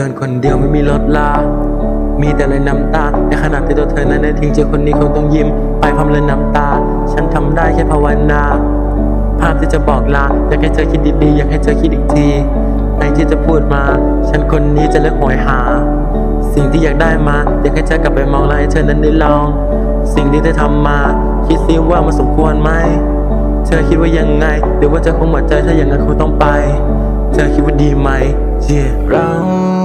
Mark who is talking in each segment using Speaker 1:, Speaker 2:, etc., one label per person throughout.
Speaker 1: เดินคนเดียวไม่มีรถลา มีแต่เลยน้ำตา ในขณะที่ตัวเธอนั้นได้ทิ้งเจอคนนี้คงต้องยิ้ม ไปพร้อมเลยน้ำตา ฉันทำได้แค่ภาวนา ภาพที่จะบอกลา อยากให้เธอคิดดีๆ อยากให้เธอคิดอีกทีไอ้ที่จะพูดมา ฉันคนนี้จะเลิกโหยหา สิ่งที่อยากได้มา อยากให้เธอกลับไปมองและให้เธอนั้นได้ลอง สิ่งที่เธอทำมา คิดซิว่ามันสมควรไหม เธอคิดว่ายังไงหรือว่าจะคงหมดใจถ้าอย่างนั้นคงต้องไป เธอคิดว่าดีไหมเย่เรา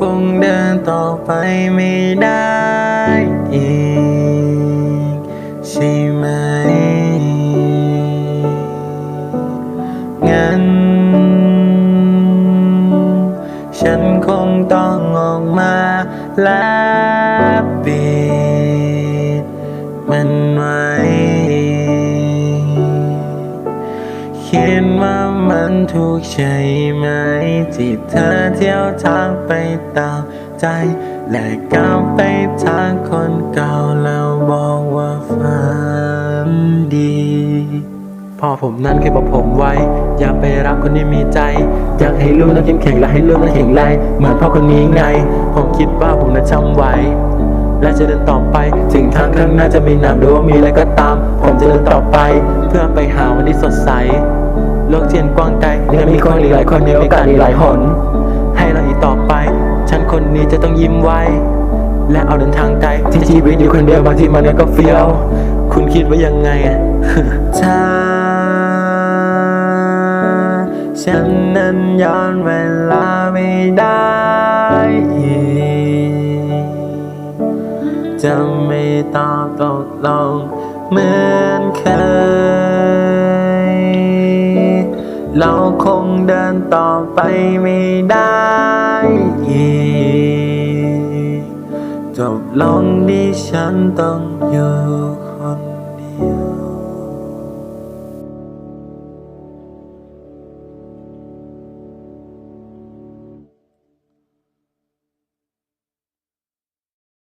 Speaker 1: คงเดินต่อไปไม่ได้อีกใช่ไหม งั้น ฉันคงต้องออกมาและปิดมันไว้คิดว่ามันถูกใช่ไหม ที่เธอเที่ยวทางไปตามใจ และกลับไปทางคนเก่าแล้วบอกว่าฝันดีพ่อผมนั่นเคยบอกผมไว้ อย่าไปรักคนที่มีใจ อยากให้ลูกนั้นเข้มแข็งและให้ลูกนั้นแข็งแรงเหมือนพ่อคนนี้ไง ผมคิดว่าผมนั้นจำไว้ และจะเดินต่อไปถึงทางข้างหน้าจะมีน้ำหรือว่ามีอะไรก็ตาม ผมจะเดินต่อไป เพื่อไปหาวันที่สดใส โลกเทียนกว้างไกลยังมีคนอีกหลายคนมีโอกาสอีกหลายหน ให้เราอีกต่อไป ฉันคนนี้จะต้องยิ้มไว้ และเอาเดินทางไกลที่ชีวิตอยู่คนเดียวบางทีมันก็เฟี้ยว คุณคิดว่ายังไงถ้าฉันนั้นย้อนเวลาไม่ได้อีกจะไม่ตอบตกลงเหมือนเคย เราคงเดินต่อไปไม่ได้อีกจบลงที่ฉันต้องอยู่